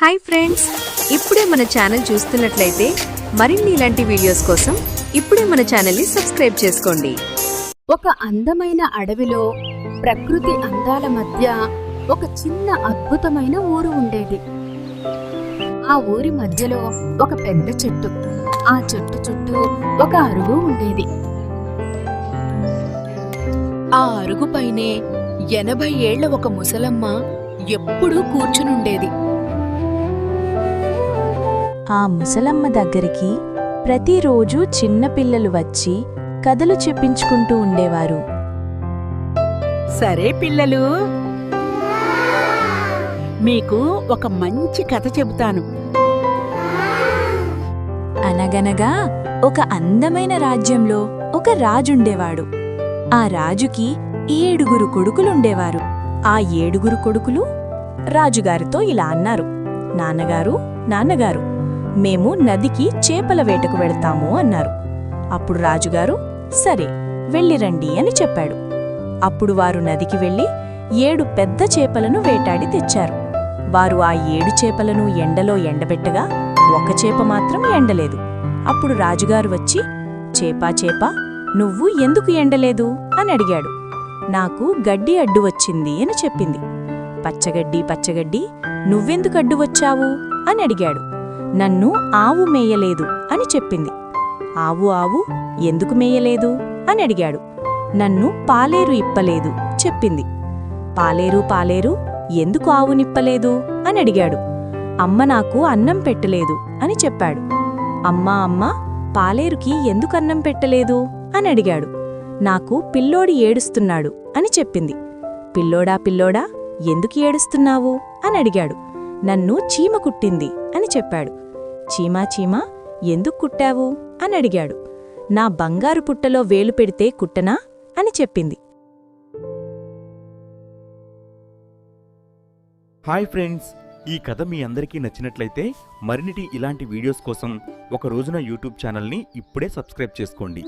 Hi friends ఇప్పుడే మన channel చూస్తున్నట్లయితే మరిన్ని ఇలాంటి వీడియోస్ కోసం ఇప్పుడే మన ఛానల్ని సబ్స్క్రైబ్ చేసుకోండి. ఒక అందమైన అడవిలో ప్రకృతి అందాల మధ్య ఒక చిన్న అద్భుతమైన ఊరు ఉండేది. ఆ ఊరి మధ్యలో ఒక పెద్ద చెట్టు ఆ చెట్టు చుట్టూ ఒక అరుగు ఉండేది. ఆ అరుగుపైనే ఎనభై ఏళ్ళ ఒక ముసలమ్మ ఎప్పుడూ కూర్చునుండేది. ఆ ముసలమ్మ దగ్గరికి ప్రతిరోజు చిన్నపిల్లలు వచ్చి కథలు చెప్పించుకుంటూ ఉండేవారు. సరే పిల్లలు మీకు ఒక మంచి కథ చెబుతాను. అనగనగా ఒక అందమైన రాజ్యంలో ఒక రాజుండేవాడు. ఆ రాజుకి ఏడుగురు కొడుకులుండేవారు. ఆ ఏడుగురు కొడుకులు రాజుగారితో ఇలా అన్నారు. నాన్నగారు నాన్నగారు మేము నదికి చేపల వేటకు వెళతాము అన్నారు. అప్పుడు రాజుగారు సరే వెళ్ళిరండి అని చెప్పాడు. అప్పుడు వారు నదికి వెళ్ళి ఏడు పెద్ద చేపలను వేటాడి తెచ్చారు. వారు ఆ ఏడు చేపలను ఎండలో ఎండబెట్టగా ఒక చేప మాత్రం ఎండలేదు. అప్పుడు రాజుగారు వచ్చి చేపా చేపా నువ్వు ఎందుకు ఎండలేదు? అని అడిగాడు. నాకు గడ్డి అడ్డు వచ్చింది అని చెప్పింది. పచ్చగడ్డి పచ్చగడ్డి నువ్వెందుకు అడ్డు వచ్చావు? అని అడిగాడు. నన్ను ఆవు మేయలేదు అని చెప్పింది. ఆవు ఆవు ఎందుకు మేయలేదు? అని అడిగాడు. నన్ను పాలేరు ఇప్పలేదు చెప్పింది. పాలేరు పాలేరు ఎందుకు ఆవు నిప్పలేదు? అని అడిగాడు. అమ్మ నాకు అన్నం పెట్టలేదు అని చెప్పాడు. అమ్మా అమ్మ పాలేరుకి ఎందుకు అన్నం పెట్టలేదు? అని అడిగాడు. నాకు పిల్లోడి ఏడుస్తున్నాడు అని చెప్పింది. పిల్లోడా పిల్లోడా ఎందుకు ఏడుస్తున్నావు? అని అడిగాడు. నన్ను చీమ కుట్టింది అని చెప్పాడు. చీమా చీమా ఎందుకు కుట్టావు? అని అడిగాడు. నా బంగారు పుట్టలో వేలు పెడితే కుట్టనా? అని చెప్పింది. హాయ్ ఫ్రెండ్స్ ఈ కథ మీ అందరికీ నచ్చినట్లయితే మరిన్నిటి ఇలాంటి వీడియోస్ కోసం ఒక రోజున యూట్యూబ్ ఛానల్ని ఇప్పుడే సబ్స్క్రైబ్ చేసుకోండి.